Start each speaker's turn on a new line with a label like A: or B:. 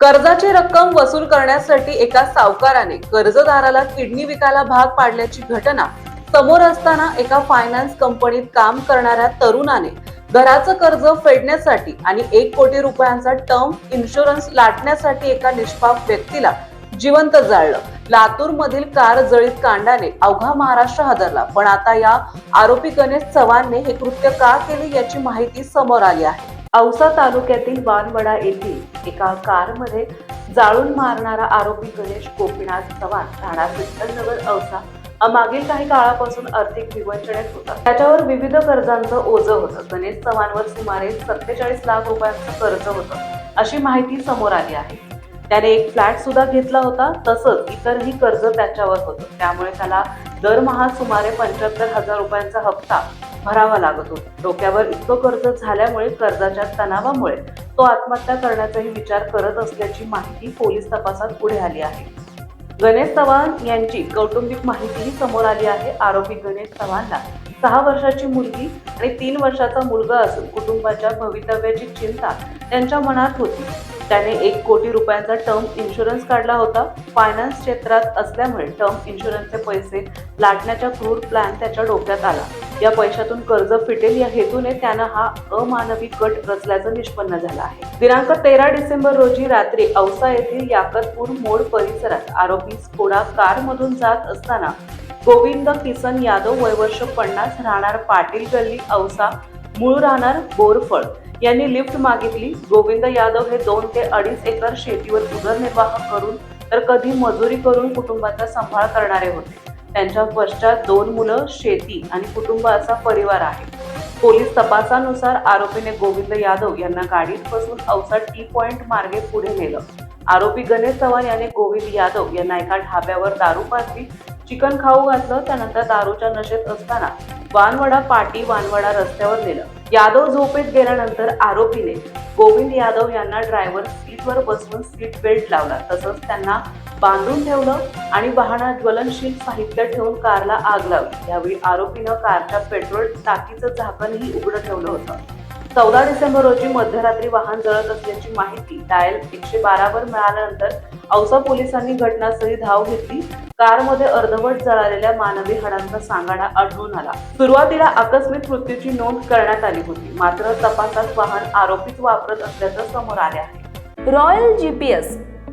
A: कर्जाची रक्कम वसूल करण्यासाठी एका सावकाराने कर्जदाराला किडनी विकायला भाग पाडल्याची घटना समोर असताना एका फायनान्स कंपनीत काम करणाऱ्या तरुणाने घराचं कर्ज फेडण्यासाठी आणि एक कोटी रुपयांचा टर्म इन्शुरन्स लाटण्यासाठी एका निष्पाप व्यक्तीला जिवंत जाळलं. लातूर मधील कार जळीत कांडाने अवघा महाराष्ट्र हादरला. पण आता या आरोपी गणेश चव्हाणने हे कृत्य का केले याची माहिती समोर आली आहे. औसा तालुक्यातील वानवडा येथील एका कारमध्ये जाळून मारणारा आरोपी गणेश गोपीनाथ चव्हाण राहणार विठ्ठलनगर औसा मागील काही काळापासून आर्थिक विवंचनेत होता. त्याच्यावर विविध कर्जांचं ओझं होतं. गणेश चव्हाणवर सुमारे सत्तेचाळीस लाख रुपयांचं कर्ज होतं अशी माहिती समोर आली आहे. त्याने एक फ्लॅट सुद्धा घेतला होता तसंच इतरही कर्ज त्याच्यावर होतं. त्यामुळे त्याला दरमहा सुमारे पंच्याहत्तर हजार रुपयांचा हप्ता भरावा लागत होता. डोक्यावर इतकं कर्ज झाल्यामुळे कर्जाच्या तणावामुळे तो आत्महत्या करण्याचाही विचार करत असल्याची माहिती पोलीस तपासात पुढे आली आहे. गणेश चव्हाण यांची कौटुंबिक माहितीही समोर आली आहे. आरोपी गणेश चव्हाणला सहा वर्षाची मुलगी आणि तीन वर्षाचा मुलगा असून कुटुंबाच्या भवितव्याची चिंता त्यांच्या मनात होती. त्याने एक कोटी रुपयांचा टर्म इन्शुरन्स काढला होता. फायनान्स क्षेत्रात असल्यामुळे टर्म इन्शुरन्सचे पैसे लाटण्याचा क्रूर प्लॅन त्याच्या डोक्यात आला. या पैशातून कर्ज फिटेल या हेतूने त्यानं हा अमानवी कट रचल्याचं निष्पन्न झालं आहे. दिनांक तेरा डिसेंबर रोजी रात्री औसा येथील याकतपूर मोड परिसरात आरोपी स्कोडा कारमधून जात असताना गोविंद किसन यादव वयवर्ष पन्नास राहणार पाटील गल्ली औसा मूळ राहणार बोरफळ यांनी लिफ्ट मागितली. गोविंद यादव हे दोन ते अडीच एकर शेतीवर उदरनिर्वाह करून तर कधी मजुरी करून कुटुंबाचा सांभाळ करणारे होते. त्यांच्या पश्चात दोन मुलं शेती आणि कुटुंब असा परिवार आहे. पोलीस तपासानुसार आरोपीने गोविंद यादव यांना गाडीत बसून औसा टी पॉइंट मार्गे पुढे नेलं. आरोपी गणेश चव्हाण याने गोविंद यादव यांना एका ढाब्यावर दारू पाजली. चिकन खाऊ घातलं त्यानंतर दारूच्या नशेत असताना वानवडा पाटी वानवडा रस्त्यावर नेलं. यादव झोपेत गेल्यानंतर आरोपीने गोविंद यादव यांना ड्रायव्हर सीटवर बसवून सीट बेल्ट लावला. तसंच त्यांना बांधून ठेवलं आणि वाहनात ज्वलनशील साहित्य ठेवून कारला आग लावली यावेळी आरोपीनं कारच्या पेट्रोल टाकीचं झाकणही उघडं ठेवलं होतं. चौदा डिसेंबर रोजी मध्यरात्री वाहन जळत असल्याची माहिती डायल एकशे बारावर मिळाल्यानंतर औसा पोलिसांनी घटनास्थळी धाव घेतली. कारमध्ये अर्धवट जळालेल्या मानवी हाडांचा सांगाडा आढळून आला. सुरुवातीला आकस्मिक मृत्यूची नोंद करण्यात आली होती. मात्र तपासात वाहन आरोपीच वापरत असल्याचं समोर आले आहे.
B: Royal GPS